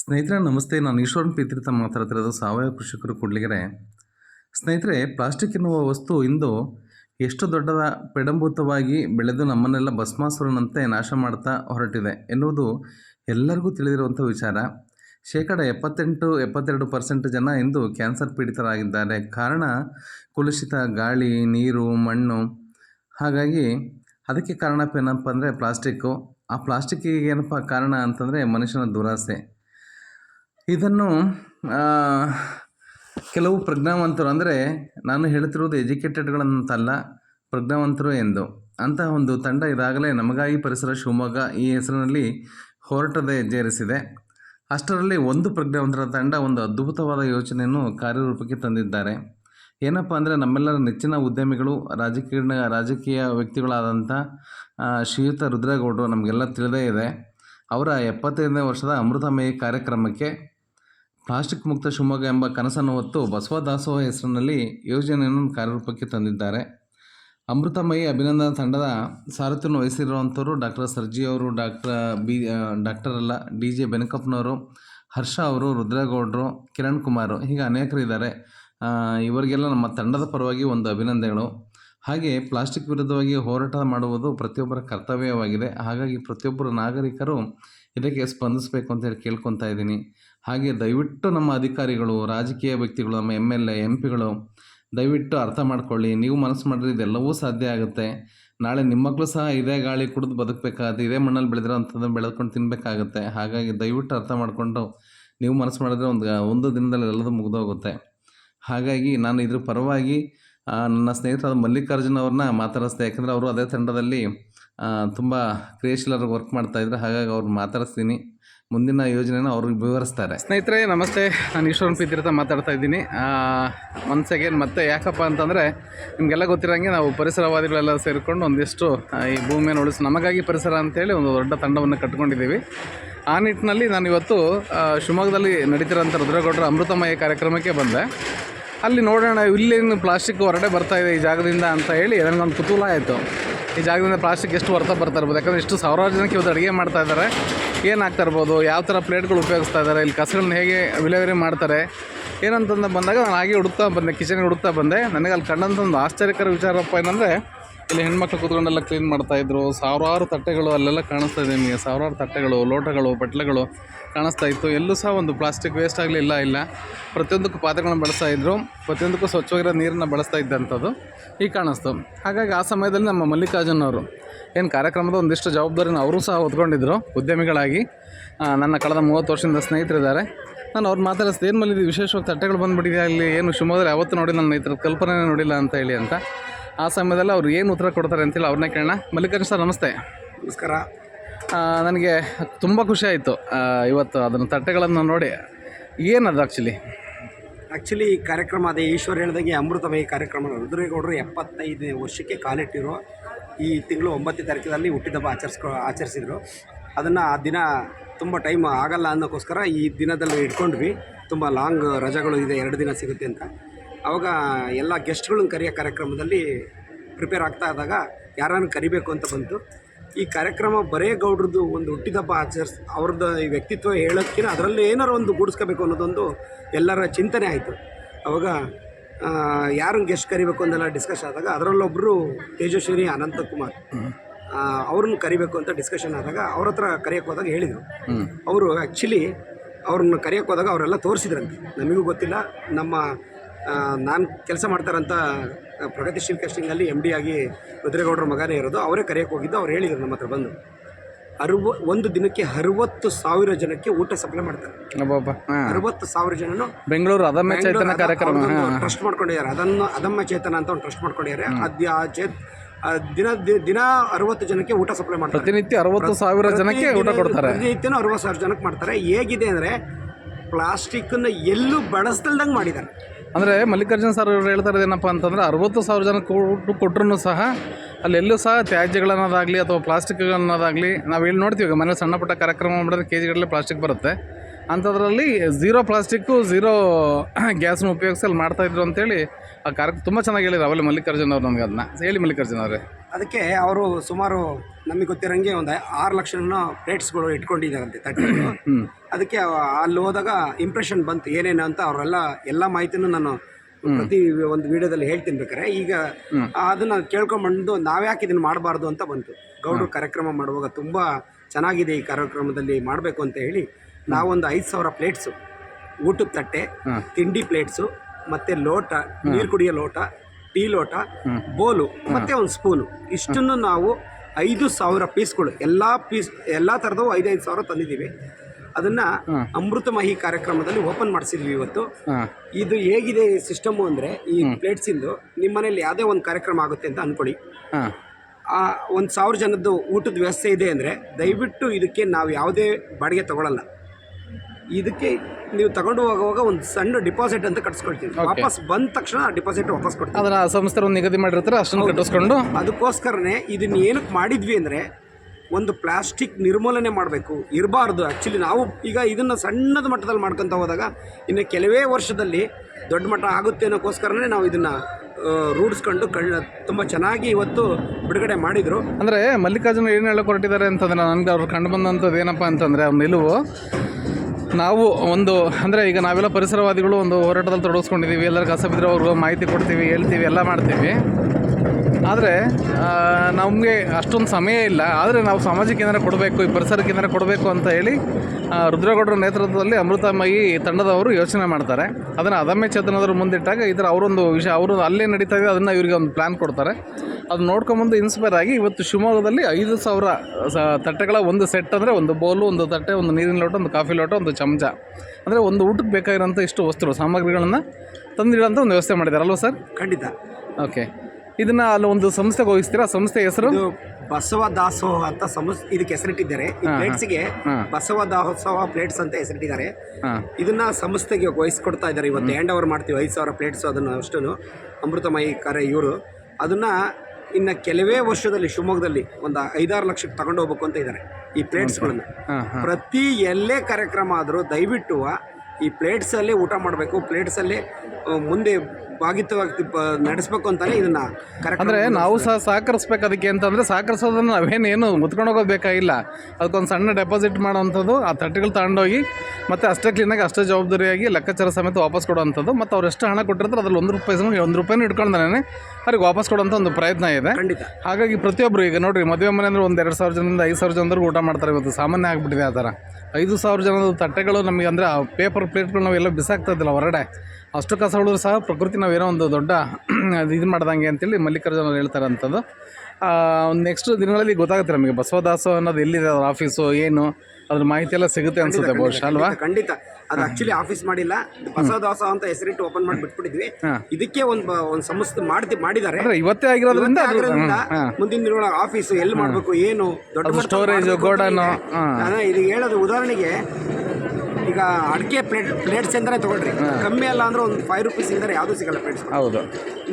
ಸ್ನೇಹಿತರೆ, ನಮಸ್ತೆ. ನಾನು ಈಶ್ವರನ್ ಪ್ರೀತಿರ್ತ ಮಾತಾಡ್ತಿರೋದು ಸಾವಯವ ಕೃಷಿಕರು ಕೂಡ್ಲಿಗೆರೆ. ಸ್ನೇಹಿತರೆ ಪ್ಲಾಸ್ಟಿಕ್ ಎನ್ನುವ ವಸ್ತು ಇಂದು ಎಷ್ಟು ದೊಡ್ಡದ ಪೆಡಂಭೂತವಾಗಿ ಬೆಳೆದು ನಮ್ಮನ್ನೆಲ್ಲ ಭಸ್ಮಾಸುರನಂತೆ ನಾಶ ಮಾಡ್ತಾ ಹೊರಟಿದೆ ಎನ್ನುವುದು ಎಲ್ಲರಿಗೂ ತಿಳಿದಿರುವಂಥ ವಿಚಾರ. ಶೇಕಡ ಎಪ್ಪತ್ತೆಂಟು, ಎಪ್ಪತ್ತೆರಡು ಪರ್ಸೆಂಟ್ ಜನ ಇಂದು ಕ್ಯಾನ್ಸರ್ ಪೀಡಿತರಾಗಿದ್ದಾರೆ. ಕಾರಣ, ಕುಲುಷಿತ ಗಾಳಿ, ನೀರು, ಮಣ್ಣು. ಹಾಗಾಗಿ ಅದಕ್ಕೆ ಕಾರಣ ಏನಪ್ಪ ಅಂದರೆ ಪ್ಲಾಸ್ಟಿಕ್ಕು ಆ ಪ್ಲಾಸ್ಟಿಕ್ಕಿಗೆ ಏನಪ್ಪ ಕಾರಣ ಅಂತಂದರೆ ಮನುಷ್ಯನ ದುರಾಸೆ. ಇದನ್ನು ಕೆಲವು ಪ್ರಜ್ಞಾವಂತರು ಅಂದರೆ ನಾನು ಹೇಳ್ತಿರೋದು ಎಜುಕೇಟೆಡ್ಗಳಂತಲ್ಲ, ಪ್ರಜ್ಞಾವಂತರು ಎಂದು. ಅಂತಹ ಒಂದು ತಂಡ ಇದಾಗಲೇ ನಮಗಾಗಿ ಪರಿಸರ ಶಿವಮೊಗ್ಗ ಈ ಹೆಸರಿನಲ್ಲಿ ಹೋರಾಟದ ಹೆಜ್ಜೇರಿಸಿದೆ ಅಷ್ಟರಲ್ಲಿ ಒಂದು ಪ್ರಜ್ಞಾವಂತರ ತಂಡ ಒಂದು ಅದ್ಭುತವಾದ ಯೋಚನೆಯನ್ನು ಕಾರ್ಯರೂಪಕ್ಕೆ ತಂದಿದ್ದಾರೆ. ಏನಪ್ಪ ಅಂದರೆ ನಮ್ಮೆಲ್ಲರ ನೆಚ್ಚಿನ ಉದ್ಯಮಿಗಳು ರಾಜಕೀಯ ರಾಜಕೀಯ ವ್ಯಕ್ತಿಗಳಾದಂಥ ಶ್ರೀಯುತ ರುದ್ರೇಗೌಡರು ನಮಗೆಲ್ಲ ತಿಳಿದೇ ಇದೆ. ಅವರ ಎಪ್ಪತ್ತೈದನೇ ವರ್ಷದ ಅಮೃತಮಯ ಕಾರ್ಯಕ್ರಮಕ್ಕೆ ಪ್ಲಾಸ್ಟಿಕ್ ಮುಕ್ತ ಶಿವಮೊಗ್ಗ ಎಂಬ ಕನಸನ್ನು ಹೊತ್ತು ಬಸವ ದಾಸೋಹ ಹೆಸರಿನಲ್ಲಿ ಯೋಜನೆಯನ್ನು ಕಾರ್ಯರೂಪಕ್ಕೆ ತಂದಿದ್ದಾರೆ. ಅಮೃತಮಯಿ ಅಭಿನಂದನಾ ತಂಡದ ಸಾರಥ್ಯವನ್ನು ವಹಿಸಿರುವಂಥವರು ಡಾಕ್ಟರ್ ಸರ್ಜಿ ಅವರು, ಡಾಕ್ಟರ್ ಬಿ ಡಾಕ್ಟರ್ ಅಲ್ಲ ಡಿ ಜೆ ಬೆನಕಪ್ಪನವರು, ಹರ್ಷ ಅವರು, ರುದ್ರೇಗೌಡರು, ಕಿರಣ್ ಕುಮಾರ್ ಹೀಗೆ ಅನೇಕರು ಇದ್ದಾರೆ ಇವರಿಗೆಲ್ಲ ನಮ್ಮ ತಂಡದ ಪರವಾಗಿ ಒಂದು ಅಭಿನಂದನೆಗಳು. ಹಾಗೆ ಪ್ಲಾಸ್ಟಿಕ್ ವಿರುದ್ಧವಾಗಿ ಹೋರಾಟ ಮಾಡುವುದು ಪ್ರತಿಯೊಬ್ಬರ ಕರ್ತವ್ಯವಾಗಿದೆ. ಹಾಗಾಗಿ ಪ್ರತಿಯೊಬ್ಬರು ನಾಗರಿಕರು ಇದಕ್ಕೆ ಸ್ಪಂದಿಸಬೇಕು ಅಂತ ಹೇಳಿ ಕೇಳ್ಕೊತಾ ಇದ್ದೀನಿ. ಹಾಗೆ ದಯವಿಟ್ಟು ನಮ್ಮ ಅಧಿಕಾರಿಗಳು, ರಾಜಕೀಯ ವ್ಯಕ್ತಿಗಳು, ನಮ್ಮ ಎಂ ಎಲ್ ಎ, ಎಂ ಪಿಗಳು ದಯವಿಟ್ಟು ಅರ್ಥ ಮಾಡ್ಕೊಳ್ಳಿ. ನೀವು ಮನಸ್ಸು ಮಾಡಿದ್ರೆ ಇದೆಲ್ಲವೂ ಸಾಧ್ಯ ಆಗುತ್ತೆ. ನಾಳೆ ನಿಮ್ಮ ಮಕ್ಕಳು ಸಹ ಇದೇ ಗಾಳಿ ಕುಡಿದು ಬದುಕಬೇಕಾಗುತ್ತೆ ಇದೇ ಮಣ್ಣಲ್ಲಿ ಬೆಳೆದಿರೋ ಅಂಥದ್ದನ್ನು ಬೆಳೆದ್ಕೊಂಡು ತಿನ್ನಬೇಕಾಗುತ್ತೆ ಹಾಗಾಗಿ ದಯವಿಟ್ಟು ಅರ್ಥ ಮಾಡಿಕೊಂಡು ನೀವು ಮನಸ್ಸು ಮಾಡಿದ್ರೆ ಒಂದು ಒಂದು ದಿನದಲ್ಲಿ ಎಲ್ಲದೂ ಮುಗಿದೋಗುತ್ತೆ. ಹಾಗಾಗಿ ನಾನು ಇದ್ರ ಪರವಾಗಿ ನನ್ನ ಸ್ನೇಹಿತರಾದ ಮಲ್ಲಿಕಾರ್ಜುನ್ ಅವ್ರನ್ನ ಮಾತಾಡಿಸ್ದೆ. ಯಾಕಂದರೆ ಅವರು ಅದೇ ತಂಡದಲ್ಲಿ ತುಂಬ ಕ್ರಿಯೇಶೀಲರಾಗಿ ವರ್ಕ್ ಮಾಡ್ತಾಯಿದ್ರು ಹಾಗಾಗಿ ಅವ್ರು ಮಾತಾಡಿಸ್ತೀನಿ. ಮುಂದಿನ ಯೋಜನೆನ ಅವ್ರಿಗೆ ವಿವರಿಸ್ತಾರೆ. ಸ್ನೇಹಿತರೆ, ನಮಸ್ತೆ. ನಾನು ಈಶ್ವರನ್ ಪ್ರೀತಿರ್ತ ಮಾತಾಡ್ತಾ ಇದ್ದೀನಿ. ಒನ್ಸ್ ಅಗೇನ್ ಮತ್ತೆ ಯಾಕಪ್ಪ ಅಂತಂದರೆ ನಿಮಗೆಲ್ಲ ಗೊತ್ತಿರೋಂಗೆ ನಾವು ಪರಿಸರವಾದಿಗಳೆಲ್ಲ ಸೇರಿಕೊಂಡು ಒಂದಿಷ್ಟು ಈ ಭೂಮಿಯನ್ನು ಉಳಿಸಿ ನಮಗಾಗಿ ಪರಿಸರ ಅಂತೇಳಿ ಒಂದು ದೊಡ್ಡ ತಂಡವನ್ನು ಕಟ್ಕೊಂಡಿದ್ದೀವಿ ಆ ನಿಟ್ಟಿನಲ್ಲಿ ನಾನು ಇವತ್ತು ಶಿವಮೊಗ್ಗದಲ್ಲಿ ನಡೀತಿರೋಂಥ ರುದ್ರಗೌಡರ ಅಮೃತಮಯ ಕಾರ್ಯಕ್ರಮಕ್ಕೆ ಬಂದೆ. ಅಲ್ಲಿ ನೋಡೋಣ, ಇಲ್ಲೇನು ಪ್ಲಾಸ್ಟಿಕ್ ಹೊರಡೆ ಬರ್ತಾ ಇದೆ ಈ ಜಾಗದಿಂದ ಅಂತ ಹೇಳಿ ನನಗೊಂದು ಕುತೂಹಲ ಆಯಿತು. ಈ ಜಾಗದಿಂದ ಪ್ಲಾಸ್ಟಿಕ್ ಎಷ್ಟು ಹೊರತ ಬರ್ತಾ ಇರ್ಬೋದು. ಯಾಕಂದರೆ ಇಷ್ಟು ಸಾವಿರಾರು ಜನಕ್ಕೆ ಇವತ್ತು ಅಡುಗೆ ಮಾಡ್ತಾ ಇದ್ದಾರೆ. ಏನು ಆಗ್ತಾ ಇರ್ಬೋದು? ಯಾವ ಥರ ಪ್ಲೇಟ್ಗಳು ಉಪಯೋಗಿಸ್ತಾ ಇದ್ದಾರೆ? ಇಲ್ಲಿ ಕಸಗಳನ್ನ ಹೇಗೆ ವಿಲೇವರಿ ಮಾಡ್ತಾರೆ? ಏನಂತಂದು ಬಂದಾಗ ನಾನು ಹಾಗೆ ಹುಡುಕ್ತಾ ಬಂದೆ ಕಿಚನ್ಗೆ ಹುಡುಕ್ತಾ ಬಂದೆ. ನನಗೆ ಅಲ್ಲಿ ಕಂಡಂಥ ಒಂದು ಆಶ್ಚರ್ಯಕರ ವಿಚಾರಪ್ಪ ಏನಂದರೆ ಇಲ್ಲಿ ಹೆಣ್ಮಕ್ಳು ಕೂತ್ಕೊಂಡೆಲ್ಲ ಕ್ಲೀನ್ ಮಾಡ್ತಾ ಇದ್ರು. ಸಾವಿರಾರು ತಟ್ಟೆಗಳು ಅಲ್ಲೆಲ್ಲ ಕಾಣಿಸ್ತಾ ಇದೆ ನಿಮಗೆ. ಸಾವಿರಾರು ತಟ್ಟೆಗಳು, ಲೋಟಗಳು, ಬಟ್ಲೆಗಳು ಕಾಣಿಸ್ತಾ ಇತ್ತು. ಎಲ್ಲೂ ಸಹ ಒಂದು ಪ್ಲಾಸ್ಟಿಕ್ ವೇಸ್ಟ್ ಆಗಲಿ ಇಲ್ಲ ಪ್ರತಿಯೊಂದಕ್ಕೂ ಪಾತ್ರೆಗಳನ್ನ ಬಳಸ್ತಾ ಇದ್ರು. ಪ್ರತಿಯೊಂದಕ್ಕೂ ಸ್ವಚ್ಛವಾಗಿರೋ ನೀರನ್ನ ಬಳಸ್ತಾ ಇದ್ದಂಥದ್ದು ಈಗ ಕಾಣಿಸ್ತು. ಹಾಗಾಗಿ ಆ ಸಮಯದಲ್ಲಿ ನಮ್ಮ ಮಲ್ಲಿಕಾರ್ಜುನ್ ಅವರು ಏನು ಕಾರ್ಯಕ್ರಮದ ಒಂದಿಷ್ಟು ಜವಾಬ್ದಾರಿನ ಅವರು ಸಹ ಹೊತ್ಕೊಂಡಿದ್ರು, ಉದ್ಯಮಿಗಳಾಗಿ. ನನ್ನ ಕಳೆದ ಮೂವತ್ತು ವರ್ಷದಿಂದ ಸ್ನೇಹಿತರಿದ್ದಾರೆ. ನಾನು ಅವ್ರು ಮಾತಾಡಿಸ್ದೆ ಏನು ಮಲ್ಲಿದ್ದು ವಿಶೇಷವಾಗಿ ತಟ್ಟೆಗಳು ಬಂದುಬಿಟ್ಟಿದೆ. ಅಲ್ಲಿ ಏನು ಶಿವಮೊಗ್ಗದಲ್ಲಿ ಅವತ್ತು ನೋಡಿ ನನ್ನ ಈ ಥರದ ಕಲ್ಪನೆ ನೋಡಿಲ್ಲ ಅಂತ ಹೇಳಿ ಅಂತ. ಆ ಸಮಯದಲ್ಲಿ ಅವ್ರು ಏನು ಉತ್ತರ ಕೊಡ್ತಾರೆ ಅಂತೇಳಿ ಅವ್ರನ್ನ ಕೇಳೋಣ. ಮಲ್ಲಿಕಾರ್ಜುನ್ ಸರ್ ನಮಸ್ತೆ. ನಮಸ್ಕಾರ. ನನಗೆ ತುಂಬ ಖುಷಿ ಆಯಿತು. ಇವತ್ತು ಅದನ್ನು ತಟ್ಟೆಗಳನ್ನು ನೋಡಿ. ಏನದು ಆ್ಯಕ್ಚುಲಿ ಆ್ಯಕ್ಚುಲಿ ಈ ಕಾರ್ಯಕ್ರಮ ಅದೇ ಈಶ್ವರ್ ಹೇಳಿದಾಗೆ ಅಮೃತಮಯ ಕಾರ್ಯಕ್ರಮ. ರುದ್ರೇಗೌಡರು ಎಪ್ಪತ್ತೈದನೇ ವರ್ಷಕ್ಕೆ ಕಾಲಿಟ್ಟಿರೋ ಈ ತಿಂಗಳು ಒಂಬತ್ತನೇ ತಾರೀಕಿನಲ್ಲಿ ಹುಟ್ಟಿದಬ್ಬ ಆಚರಿಸ್ಕೊ ಆಚರಿಸಿದರು. ಅದನ್ನು ಆ ದಿನ ತುಂಬ ಟೈಮ್ ಆಗಲ್ಲ ಅನ್ನೋಕ್ಕೋಸ್ಕರ ಈ ದಿನದಲ್ಲಿ ಇಟ್ಕೊಂಡ್ವಿ. ತುಂಬ ಲಾಂಗ್ ರಜೆಗಳು ಇದೆ ಎರಡು ದಿನ ಸಿಗುತ್ತೆ ಅಂತ. ಆವಾಗ ಎಲ್ಲ ಗೆಸ್ಟ್ಗಳನ್ನ ಕರೆಯೋ ಕಾರ್ಯಕ್ರಮದಲ್ಲಿ ಪ್ರಿಪೇರ್ ಆಗ್ತಾ ಇದ್ದಾಗ ಯಾರನ್ನು ಕರಿಬೇಕು ಅಂತ ಬಂತು. ಈ ಕಾರ್ಯಕ್ರಮ ಬರೇ ಗೌಡ್ರದ್ದು ಒಂದು ಹುಟ್ಟಿದಬ್ಬ ಆಚರಿಸ್ ಅವ್ರದ್ದು ಈ ವ್ಯಕ್ತಿತ್ವ ಹೇಳೋಕ್ಕಿಂತ ಅದರಲ್ಲಿ ಏನಾರು ಒಂದು ಗೂಡಿಸ್ಕೋಬೇಕು ಅನ್ನೋದೊಂದು ಎಲ್ಲರ ಚಿಂತನೆ ಆಯಿತು. ಅವಾಗ ಯಾರು ಗೆಸ್ಟ್ ಕರಿಬೇಕು ಅಂತೆಲ್ಲ ಡಿಸ್ಕಸ್ ಆದಾಗ ಅದರಲ್ಲೊಬ್ಬರು ತೇಜಸ್ವಿನಿ ಅನಂತಕುಮಾರ್ ಅವ್ರನ್ನ ಕರಿಬೇಕು ಅಂತ ಡಿಸ್ಕಷನ್ ಆದಾಗ ಅವ್ರ ಹತ್ರ ಕರೆಯೋಕ್ಕೆ ಹೋದಾಗ ಹೇಳಿದರು. ಅವರು ಆ್ಯಕ್ಚುಲಿ ಅವ್ರನ್ನ ಕರೆಯೋಕ್ಕೆ ಹೋದಾಗ ಅವರೆಲ್ಲ ತೋರಿಸಿದ್ರಂತೆ. ನಮಗೂ ಗೊತ್ತಿಲ್ಲ ನಮ್ಮ ನಾನು ಕೆಲಸ ಮಾಡ್ತಾರಂಥ ಪ್ರಗತಿಶೀಲ್ ಕಾಸ್ಟಿಂಗಲ್ಲಿ ಎಂ ಡಿ ಆಗಿ ರುದ್ರೇಗೌಡರ ಮಗನೇ ಇರೋದು. ಅವರೇ ಕರೆಯೋಕ್ಕೆ ಹೋಗಿದ್ದು ಅವ್ರು ಹೇಳಿದರು ನಮ್ಮ ಹತ್ರ ಬಂದು. ಅರುವ ಒಂದು ದಿನಕ್ಕೆ ಅರುವತ್ತು ಸಾವಿರ ಜನಕ್ಕೆ ಊಟ ಸಪ್ಲೈ ಮಾಡ್ತಾರೆ. ಅರವತ್ತು ಸಾವಿರ ಜನನು ಬೆಂಗಳೂರು ಅದಮ್ಮ ಚೇತನ ಕಾರ್ಯಕ್ರಮ ಟ್ರಸ್ಟ್ ಮಾಡ್ಕೊಂಡಿದ್ದಾರೆ. ಅದನ್ನು ಅದಮ್ಮ ಚೇತನ ಅಂತ ಒಂದು ಟ್ರಸ್ಟ್ ಮಾಡ್ಕೊಂಡಿದ್ದಾರೆ. ಅದ್ಯ ಆ ಚೇತ್ ದಿನ ದಿನ ಅರವತ್ತು ಜನಕ್ಕೆ ಊಟ ಸಪ್ಲೈ ಮಾಡ್ತಾರೆ. ಪ್ರತಿನಿತ್ಯ ಅರವತ್ತು ಸಾವಿರ ಜನಕ್ಕೆ ಊಟ ಕೊಡ್ತಾರೆ. ಪ್ರತಿನಿತ್ಯನೂ ಅರವತ್ತು ಸಾವಿರ ಜನಕ್ಕೆ ಮಾಡ್ತಾರೆ. ಹೇಗಿದೆ ಅಂದರೆ ಪ್ಲಾಸ್ಟಿಕ್ಕನ್ನು ಎಲ್ಲೂ ಬಳಸ್ದಲ್ದಂಗೆ ಮಾಡಿದ್ದಾರೆ. ಅಂದರೆ ಮಲ್ಲಿಕಾರ್ಜುನ ಸರ್ ಅವ್ರು ಹೇಳ್ತಾ ಏನಪ್ಪ ಅಂತಂದರೆ ಅರವತ್ತು ಸಾವಿರ ಜನ ಕೊಟ್ಟು ಕೊಟ್ಟರು ಸಹ ಅಲ್ಲೆಲ್ಲೂ ಸಹ ತ್ಯಾಜ್ಯಗಳನ್ನೋದಾಗಲಿ ಅಥವಾ ಪ್ಲಾಸ್ಟಿಕ್ಗಳನ್ನೋದಾಗಲಿ ನಾವು ಇಲ್ಲಿ ನೋಡ್ತೀವಿ, ಈಗ ಮನೇಲಿ ಸಣ್ಣ ಪುಟ್ಟ ಕಾರ್ಯಕ್ರಮ ಮಾಡಿದ್ರೆ ಕೆ ಜಿಗಟ್ಟಲೆ ಪ್ಲಾಸ್ಟಿಕ್ ಬರುತ್ತೆ. ಅಂಥದ್ರಲ್ಲಿ ಝೀರೋ ಪ್ಲಾಸ್ಟಿಕ್ಕು ಝೀರೋ ಗ್ಯಾಸ್ನ ಉಪಯೋಗಿಸಲು ಮಾಡ್ತಾಯಿದ್ರು ಅಂತೇಳಿ ಆ ಕಾರ್ಯ ತುಂಬ ಚೆನ್ನಾಗಿ ಹೇಳಿದ್ರು ಅವಲ್ಲಿ ಮಲ್ಲಿಕಾರ್ಜುನ ಅವ್ರು ನಮಗೆ ಅದನ್ನ. ಹೇಳಿ ಮಲ್ಲಿಕಾರ್ಜುನ ಅವರೇ. ಅದಕ್ಕೆ ಅವರು ಸುಮಾರು ನಮಗೆ ಗೊತ್ತಿರೋಂಗೆ ಒಂದು ಆರು ಲಕ್ಷನ ಪ್ಲೇಟ್ಸ್ಗಳು ಇಟ್ಕೊಂಡಿದ್ದಾರಂತೆ ತಟ್ಟೆಗಳು ಅದಕ್ಕೆ ಅಲ್ಲಿ ಹೋದಾಗ ಇಂಪ್ರೆಷನ್ ಬಂತು ಏನೇನು ಅಂತ ಅವರೆಲ್ಲ ಎಲ್ಲ ಮಾಹಿತಿನೂ ನಾನು ಪ್ರತಿ ಒಂದು ವಿಡಿಯೋದಲ್ಲಿ ಹೇಳ್ತೀನಿ ಬೇಕಾರೆ ಈಗ ಅದನ್ನ ಕೇಳ್ಕೊಂಡ್ಬಂದು ನಾವ್ಯಾಕೆ ಇದನ್ನ ಮಾಡಬಾರ್ದು ಅಂತ ಬಂತು. ಗೌಡ್ರು ಕಾರ್ಯಕ್ರಮ ಮಾಡುವಾಗ ತುಂಬ ಚೆನ್ನಾಗಿದೆ ಈ ಕಾರ್ಯಕ್ರಮದಲ್ಲಿ ಮಾಡಬೇಕು ಅಂತ ಹೇಳಿ ನಾವೊಂದು ಐದು ಸಾವಿರ ಪ್ಲೇಟ್ಸು ಊಟದ ತಟ್ಟೆ ತಿಂಡಿ ಪ್ಲೇಟ್ಸು ಮತ್ತೆ ಲೋಟ ನೀರು ಕುಡಿಯೋ ಲೋಟ ಟೀ ಲೋಟ ಬೋಲು ಮತ್ತೆ ಒಂದು ಸ್ಪೂನು. ಇಷ್ಟನ್ನು ನಾವು ಐದು ಸಾವಿರ ಪೀಸ್ಗಳು ಎಲ್ಲ ಪೀಸ್ ಎಲ್ಲ ಥರದವು ಐದೈದು ಸಾವಿರ ತಂದಿದ್ದೀವಿ. ಅದನ್ನ ಅಮೃತಮಹಿ ಕಾರ್ಯಕ್ರಮದಲ್ಲಿ ಓಪನ್ ಮಾಡಿಸಿದ್ವಿ ಇವತ್ತು. ಇದು ಹೇಗಿದೆ ಸಿಸ್ಟಮು ಅಂದರೆ ಈ ಪ್ಲೇಟ್ಸಿಂದು ನಿಮ್ಮ ಮನೇಲಿ ಯಾವುದೇ ಒಂದು ಕಾರ್ಯಕ್ರಮ ಆಗುತ್ತೆ ಅಂತ ಅಂದ್ಕೊಳ್ಳಿ ಆ ಒಂದು ಸಾವಿರ ಜನದ್ದು ಊಟದ ವ್ಯವಸ್ಥೆ ಇದೆ ಅಂದರೆ ದಯವಿಟ್ಟು ಇದಕ್ಕೆ ನಾವು ಯಾವುದೇ ಬಾಡಿಗೆ ತಗೊಳ್ಳಲ್ಲ ಇದಕ್ಕೆ ನೀವು ತಗೊಂಡು ಹೋಗುವಾಗ ಒಂದು ಸಣ್ಣ ಡಿಪಾಸಿಟ್ ಅಂತ ಕಟ್ಸ್ಕೊಳ್ತೀವಿ. ವಾಪಸ್ ಬಂದ ತಕ್ಷಣ ಆ ಡಿಪಾಸಿಟ್ ವಾಪಸ್ ಕೊಡ್ತೀವಿ. ಅದರ ಆ ಸಂಸ್ಥೆ ಒಂದು ನಿಗದಿ ಮಾಡಿರ್ತಾರೆ ಅಷ್ಟನ್ನು ಕಟ್ಟಿಸ್ಕೊಂಡು. ಅದಕ್ಕೋಸ್ಕರನೇ ಇದನ್ನ ಏನಕ್ಕೆ ಮಾಡಿದ್ವಿ ಅಂದರೆ ಒಂದು ಪ್ಲಾಸ್ಟಿಕ್ ನಿರ್ಮೂಲನೆ ಮಾಡಬೇಕು. ಇರಬಾರ್ದು ಆ್ಯಕ್ಚುಲಿ ನಾವು ಈಗ ಇದನ್ನು ಸಣ್ಣದ ಮಟ್ಟದಲ್ಲಿ ಮಾಡ್ಕೊತ ಹೋದಾಗ ಇನ್ನು ಕೆಲವೇ ವರ್ಷದಲ್ಲಿ ದೊಡ್ಡ ಮಟ್ಟ ಆಗುತ್ತೆ ಅನ್ನೋಕ್ಕೋಸ್ಕರನೇ ನಾವು ಇದನ್ನು ರೂಢಿಸ್ಕೊಂಡು ಕಳ್ಳ ತುಂಬ ಚೆನ್ನಾಗಿ ಇವತ್ತು ಬಿಡುಗಡೆ ಮಾಡಿದರು. ಅಂದರೆ ಮಲ್ಲಿಕಾರ್ಜುನ ಏನು ಹೇಳಕ್ಕೆ ಹೊರಟಿದ್ದಾರೆ ಅಂತಂದ್ರೆ ನನಗೆ ಅವ್ರು ಕಂಡು ಬಂದಂಥದ್ದು ಏನಪ್ಪ ಅಂತಂದರೆ ಅವ್ರ ನಿಲುವು. ನಾವು ಒಂದು, ಅಂದರೆ ಈಗ ನಾವೆಲ್ಲ ಪರಿಸರವಾದಿಗಳು ಒಂದು ಹೋರಾಟದಲ್ಲಿ ತೊಡಗಿಸ್ಕೊಂಡಿದ್ದೀವಿ. ಎಲ್ಲರೂ ಕಸ ಬಿದ್ದರೆ ಅವ್ರಿಗೆ ಮಾಹಿತಿ ಕೊಡ್ತೀವಿ, ಹೇಳ್ತೀವಿ, ಎಲ್ಲ ಮಾಡ್ತೀವಿ. ಆದರೆ ನಮಗೆ ಅಷ್ಟೊಂದು ಸಮಯ ಇಲ್ಲ. ಆದರೆ ನಾವು ಸಮಾಜಕ್ಕೆ ಏನಾರ ಕೊಡಬೇಕು ಈ ಪರಿಸರಕ್ಕೆ ಏನಾರು ಕೊಡಬೇಕು ಅಂತ ಹೇಳಿ ರುದ್ರಗೌಡರ ನೇತೃತ್ವದಲ್ಲಿ ಅಮೃತಮಯಿ ತಂಡದವರು ಯೋಚನೆ ಮಾಡ್ತಾರೆ. ಅದನ್ನು ಅದಮ್ಯ ಚೇತನದವರು ಮುಂದಿಟ್ಟಾಗ ಈ ಥರ ಅವರೊಂದು ವಿಷಯ ಅವರು ಅಲ್ಲೇ ನಡೀತಾ ಇದೆ ಅದನ್ನು ಇವರಿಗೆ ಒಂದು ಪ್ಲ್ಯಾನ್ ಕೊಡ್ತಾರೆ. ಅದು ನೋಡ್ಕೊಂಬಂದು ಇನ್ಸ್ಪೈರ್ ಆಗಿ ಇವತ್ತು ಶಿವಮೊಗ್ಗದಲ್ಲಿ ಐದು ಸಾವಿರ ಸ ತಟ್ಟೆಗಳ ಒಂದು ಸೆಟ್ ಅಂದರೆ ಒಂದು ಬೌಲು ಒಂದು ತಟ್ಟೆ ಒಂದು ನೀರಿನ ಲೋಟ ಒಂದು ಕಾಫಿ ಲೋಟ ಒಂದು ಚಮಚ. ಅಂದರೆ ಒಂದು ಊಟಕ್ಕೆ ಬೇಕಾಗಿರೋಂಥ ಇಷ್ಟು ವಸ್ತುಗಳು ಸಾಮಗ್ರಿಗಳನ್ನು ತಂದಿಡೋಂಥ ಒಂದು ವ್ಯವಸ್ಥೆ ಮಾಡಿದ್ದಾರೆ. ಅಲ್ವಾ ಸರ್? ಖಂಡಿತ. ಓಕೆ ಇದನ್ನು ಅಲ್ಲಿ ಒಂದು ಸಂಸ್ಥೆಗೆ ಹೋಗಿಸ್ತೀರಾ ಸಂಸ್ಥೆ ಹೆಸರು? ಇದು ಬಸವ ದಾಸೋಹ ಅಂತ ಸಂಸ್ಥೆ ಇದಕ್ಕೆ ಹೆಸರಿಟ್ಟಿದ್ದಾರೆ. ಈ ಪ್ಲೇಟ್ಸ್ಗೆ ಬಸವ ದಾಸೋಹ ಪ್ಲೇಟ್ಸ್ ಅಂತ ಹೆಸರಿಟ್ಟಿದ್ದಾರೆ. ಇದನ್ನ ಸಂಸ್ಥೆಗೆ ವಹಿಸ್ಕೊಡ್ತಾ ಇದ್ದಾರೆ ಇವತ್ತು. ಹ್ಯಾಂಡ್ ಓವರ್ ಮಾಡ್ತೀವಿ. ಐದು ಸಾವಿರ ಪ್ಲೇಟ್ಸ್ ಅದನ್ನು ಅಷ್ಟೂ ಅಮೃತಮಯಿ ಕರೆ ಇವರು. ಅದನ್ನ ಇನ್ನು ಕೆಲವೇ ವರ್ಷದಲ್ಲಿ ಶಿವಮೊಗ್ಗದಲ್ಲಿ ಒಂದು ಐದಾರು ಲಕ್ಷಕ್ಕೆ ತಗೊಂಡು ಹೋಗ್ಬೇಕು ಅಂತ ಇದ್ದಾರೆ ಈ ಪ್ಲೇಟ್ಸ್ಗಳನ್ನ ಪ್ರತಿ ಎಲ್ಲೇ ಕಾರ್ಯಕ್ರಮ ಆದರೂ ದಯವಿಟ್ಟು ಈ ಪ್ಲೇಟ್ಸಲ್ಲೇ ಊಟ ಮಾಡಬೇಕು. ಪ್ಲೇಟ್ಸಲ್ಲೇ ಮುಂದೆ ಭಾಗಿತವಾಗಿ ನಡೆಸಬೇಕು ಅಂತಾನೆ ಇದನ್ನ ಕರೆಕ್ಟ್ ಅಂದರೆ ನಾವು ಸಹ ಸಹಕರಿಸ್ಬೇಕು ಅದಕ್ಕೆ ಅಂತಂದರೆ ಸಹಕರಿಸೋದನ್ನು ನಾವೇನೇನು ಏನು ಮುತ್ಕೊಂಡು ಹೋಗೋಬೇಕಾಗಿಲ್ಲ ಅದಕ್ಕೊಂದು ಸಣ್ಣ ಡೆಪಾಸಿಟ್ ಮಾಡೋವಂಥದ್ದು ಆ ತಟ್ಟೆಗಳು ತಗೊಂಡೋಗಿ ಮತ್ತು ಅಷ್ಟೇ ಕ್ಲೀನಾಗಿ ಅಷ್ಟೇ ಜವಾಬ್ದಾರಿಯಾಗಿ ಲೆಕ್ಕಾಚಾರ ಸಮೇತ ವಾಪಸ್ ಕೊಡುವಂಥದ್ದು. ಮತ್ತು ಅವ್ರು ಎಷ್ಟು ಹಣ ಕೊಟ್ಟಿರ್ತಾರೆ ಅದ್ರಲ್ಲಿ ಒಂದು ರೂಪಾಯಿ ಒಂದು ರೂಪಾಯಿನೂ ಇಟ್ಕೊಂಡಾನೆ ಅವ್ರಿಗೆ ವಾಪಸ್ ಕೊಡುವಂಥ ಒಂದು ಪ್ರಯತ್ನ ಇದೆ. ಖಂಡಿತ. ಹಾಗಾಗಿ ಪ್ರತಿಯೊಬ್ಬರು ಈಗ ನೋಡಿರಿ ಮದುವೆ ಮನೆ ಅಂದ್ರೆ ಒಂದು ಎರಡು ಸಾವಿರ ಜನದಿಂದ ಐದು ಸಾವಿರ ಜನದವರೆಗೂ ಊಟ ಮಾಡ್ತಾರೆ ಇವತ್ತು. ಸಾಮಾನ್ಯ ಆಗಿಬಿಟ್ಟಿದೆ ಆ ಥರ. ಐದು ಸಾವಿರ ಜನದ ತಟ್ಟೆಗಳು ನಮಗೆ ಅಂದರೆ ಆ ಪೇಪರ್ ಪ್ಲೇಟ್ಗಳು ನಾವೆಲ್ಲ ಬಿಸಾಕ್ತಾ ಇದ್ದಿಲ್ಲ ಹೊರಗಡೆ. ಅಷ್ಟು ಕಸ ಹೊಡೆದ್ರು ಸಹ ಪ್ರಕೃತಿ ನಾವೇನೋ ಒಂದು ದೊಡ್ಡ ಇದು ಮಾಡ್ದಂಗೆ ಅಂತೇಳಿ ಮಲ್ಲಿಕಾರ್ಜುನ ಹೇಳ್ತಾರೆ ಅಂಥದ್ದು ಒಂದು ನೆಕ್ಸ್ಟ್ ದಿನಗಳಲ್ಲಿ ಗೊತ್ತಾಗುತ್ತೆ ನಮಗೆ ಬಸವದಾಸ ಅನ್ನೋದು ಎಲ್ಲಿದೆ ಅದ್ರ ಆಫೀಸು ಏನು ಅದ್ರ ಮಾಹಿತಿ ಎಲ್ಲ ಸಿಗುತ್ತೆ ಅನ್ಸುತ್ತೆ ಬಹುಶಃ ಅಲ್ವಾ? ಖಂಡಿತ. ಅದು ಆಕ್ಚುಲಿ ಆಫೀಸ್ ಮಾಡಿಲ್ಲ. ಬಸವದಾಸ ಅಂತ ಹೆಸರಿಟ್ಟು ಓಪನ್ ಮಾಡಿ ಬಿಟ್ಬಿಟ್ಟಿದ್ವಿ. ಇದಕ್ಕೆ ಒಂದು ಒಂದು ಸಂಸ್ಥೆ ಮಾಡ್ತಿ ಮಾಡಿದ್ದಾರೆ. ಇವತ್ತೇ ಆಗಿರೋದ್ರಿಂದ ಮುಂದಿನ ದಿನಗಳ ಆಫೀಸ್ ಎಲ್ಲಿ ಮಾಡಬೇಕು ಏನು ದೊಡ್ಡ ಸ್ಟೋರೇಜ್ ಗೋಡನ್ ಇದು ಹೇಳೋದು ಉದಾಹರಣೆಗೆ ಈಗ ಅಡಿಕೆ ಪ್ಲೇಟ್ ಪ್ಲೇಟ್ಸ್ ಅಂತಾನೆ ತೊಗೊಳ್ರಿ. ಕಮ್ಮಿ ಅಲ್ಲ ಅಂದ್ರೆ ಒಂದು ಫೈವ್ ರುಪೀಸ್ ಇಲ್ದರೆ ಯಾವುದೂ ಸಿಗಲ್ಲ ಪ್ಲೇಟ್ಸ್ ಹೌದು.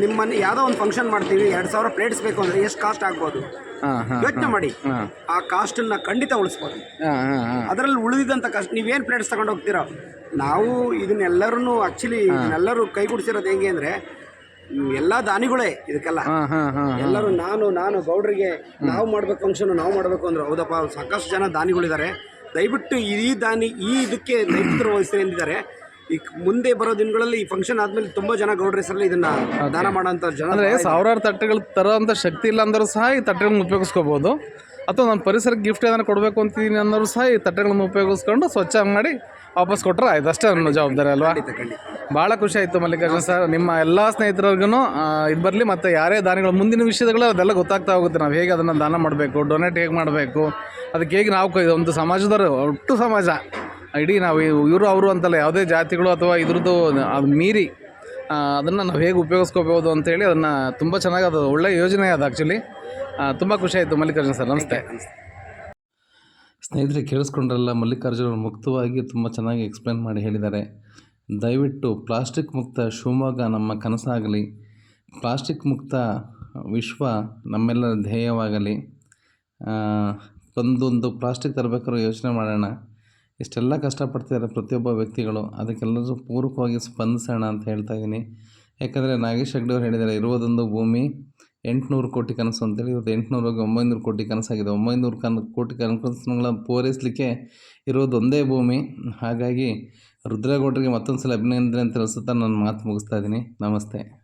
ನಿಮ್ಮನ್ನು ಮನೆ ಯಾವುದೋ ಒಂದು ಫಂಕ್ಷನ್ ಮಾಡ್ತೀವಿ ಎರಡು ಸಾವಿರ ಪ್ಲೇಟ್ಸ್ ಬೇಕು ಅಂದರೆ ಎಷ್ಟು ಕಾಸ್ಟ್ ಆಗ್ಬೋದು? ಯೋಚನೆ ಮಾಡಿ. ಆ ಕಾಸ್ಟನ್ನ ಖಂಡಿತ ಉಳಿಸ್ಬೋದು. ಅದರಲ್ಲಿ ಉಳಿದಿದ್ದಂಥ ಕಾಸ್ಟ್ ನೀವೇನು ಪ್ಲೇಟ್ಸ್ ತಗೊಂಡು ಹೋಗ್ತೀರೋ? ನಾವು ಇದನ್ನೆಲ್ಲರೂ ಆ್ಯಕ್ಚುಲಿ ಇದನ್ನೆಲ್ಲರೂ ಕೈಗೂಡಿಸಿರೋದು ಹೆಂಗೆ ಅಂದರೆ ಎಲ್ಲ ದಾನಿಗಳೇ ಇದಕ್ಕೆಲ್ಲ. ಎಲ್ಲರೂ ನಾನು ನಾನು ಗೌಡ್ರಿಗೆ ನಾವು ಮಾಡ್ಬೇಕು ಫಂಕ್ಷನ್ ನಾವು ಮಾಡಬೇಕು ಅಂದ್ರೆ ಹೌದಪ್ಪ ಸಾಕಷ್ಟು ಜನ ದಾನಿಗಳಿದ್ದಾರೆ. ದಯವಿಟ್ಟು ಈ ದಾನಿ ಈ ಇದಕ್ಕೆ ನೈತಿಕರು ವಹಿಸಿ ಎಂದಿದ್ದಾರೆ ಈ ಮುಂದೆ ಬರೋ ದಿನಗಳಲ್ಲಿ ಈ ಫಂಕ್ಷನ್ ಆದ್ಮೇಲೆ ತುಂಬಾ ಜನ ಗೌಡ್ರ ಹೆಸರಲ್ಲಿ ಇದನ್ನ ದಾನ ಮಾಡೋಂಥ ಜನ ಅಂದರೆ ಸಾವಿರಾರು ತಟ್ಟೆಗಳು ತರೋಂಥ ಶಕ್ತಿ ಇಲ್ಲ ಅಂದರೂ ಸಹ ಈ ತಟ್ಟೆಗಳನ್ನ ಉಪಯೋಗಿಸ್ಕೋಬೋದು. ಅಥವಾ ನಮ್ಮ ಪರಿಸರಕ್ಕೆ ಗಿಫ್ಟ್ ಏನಾದ್ರು ಕೊಡಬೇಕು ಅಂತಿದ್ದೀನಿ ಅನ್ನೋರು ಸಹ ಈ ತಟ್ಟೆಗಳನ್ನು ಉಪಯೋಗಿಸ್ಕೊಂಡು ಸ್ವಚ್ಛ ಮಾಡಿ ವಾಪಸ್ ಕೊಟ್ಟರೆ ಆಯ್ತು. ಅಷ್ಟೇ ನನ್ನ ಜವಾಬ್ದಾರಿ ಅಲ್ವಾ? ಭಾಳ ಖುಷಿ ಆಯಿತು ಮಲ್ಲಿಕಾರ್ಜುನ ಸರ್. ನಿಮ್ಮ ಎಲ್ಲ ಸ್ನೇಹಿತರಿಗೂ ಇದು ಬರಲಿ ಮತ್ತು ಯಾರೇ ದಾನಿಗಳು ಮುಂದಿನ ವಿಷಯಗಳು ಅದೆಲ್ಲ ಗೊತ್ತಾಗ್ತಾ ಹೋಗುತ್ತೆ. ನಾವು ಹೇಗೆ ಅದನ್ನು ದಾನ ಮಾಡಬೇಕು ಡೊನೇಟ್ ಹೇಗೆ ಮಾಡಬೇಕು ಅದಕ್ಕೆ ಹೇಗೆ ನಾವು ಕೈ- ಒಂದು ಸಮಾಜದವರು ಒಟ್ಟು ಸಮಾಜ. ಇಡೀ ನಾವು ಇವರು ಅವರು ಅಂತಲ್ಲ ಯಾವುದೇ ಜಾತಿಗಳು ಅಥವಾ ಇದ್ರದ್ದು ಅದು ಮೀರಿ ಅದನ್ನು ನಾವು ಹೇಗೆ ಉಪಯೋಗಿಸ್ಕೋಬೋದು ಅಂತೇಳಿ ಅದನ್ನು ತುಂಬ ಚೆನ್ನಾಗಿ ಅದು ಒಳ್ಳೆಯ ಯೋಜನೆ ಅದು ಆ್ಯಕ್ಚುಲಿ ತುಂಬ ಖುಷಿ ಆಯಿತು ಮಲ್ಲಿಕಾರ್ಜುನ ಸರ್. ನಮಸ್ತೆ. ಸ್ನೇಹಿತರೆ, ಕೇಳಿಸ್ಕೊಂಡ್ರಲ್ಲ, ಮಲ್ಲಿಕಾರ್ಜುನ ಮುಕ್ತವಾಗಿ ತುಂಬ ಚೆನ್ನಾಗಿ ಎಕ್ಸ್ಪ್ಲೇನ್ ಮಾಡಿ ಹೇಳಿದ್ದಾರೆ. ದಯವಿಟ್ಟು ಪ್ಲಾಸ್ಟಿಕ್ ಮುಕ್ತ ಶಿವಮೊಗ್ಗ ನಮ್ಮ ಕನಸಾಗಲಿ. ಪ್ಲಾಸ್ಟಿಕ್ ಮುಕ್ತ ವಿಶ್ವ ನಮ್ಮೆಲ್ಲರ ಧ್ಯೇಯವಾಗಲಿ. ಒಂದೊಂದು ಪ್ಲಾಸ್ಟಿಕ್ ತರಬೇಕಾದ್ರೂ ಯೋಚನೆ ಮಾಡೋಣ. ಇಷ್ಟೆಲ್ಲ ಕಷ್ಟಪಡ್ತಿದ್ದಾರೆ ಪ್ರತಿಯೊಬ್ಬ ವ್ಯಕ್ತಿಗಳು. ಅದಕ್ಕೆಲ್ಲರೂ ಪೂರಕವಾಗಿ ಸ್ಪಂದಿಸೋಣ ಅಂತ ಹೇಳ್ತಾ ಇದ್ದೀನಿ. ಯಾಕಂದರೆ ನಾಗೇಶ್ ಹೆಗ್ಡೆ ಅವ್ರು ಹೇಳಿದ್ದಾರೆ, ಇರುವುದೊಂದು ಭೂಮಿ ಎಂಟುನೂರು ಕೋಟಿ ಕನಸು ಅಂತೇಳಿ, ಇವತ್ತು ಎಂಟುನೂರು ಹೋಗಿ ಒಂಬೈನೂರು ಕೋಟಿ ಕನಸಾಗಿದೆ. ಒಂಬೈನೂರು ಕನ್ ಕೋಟಿ ಕನಸುಗಳ ಪೂರೈಸಲಿಕ್ಕೆ ಇರೋದು ಒಂದೇ ಭೂಮಿ. ಹಾಗಾಗಿ ರುದ್ರೇಗೌಡರಿಗೆ ಮತ್ತೊಂದು ಸಲ ಅಭಿನಂದನೆ ತಿಳಿಸುತ್ತಾ ನನ್ನ ಮಾತು ಮುಗಿಸ್ತಾ ಇದ್ದೀನಿ. ನಮಸ್ತೆ.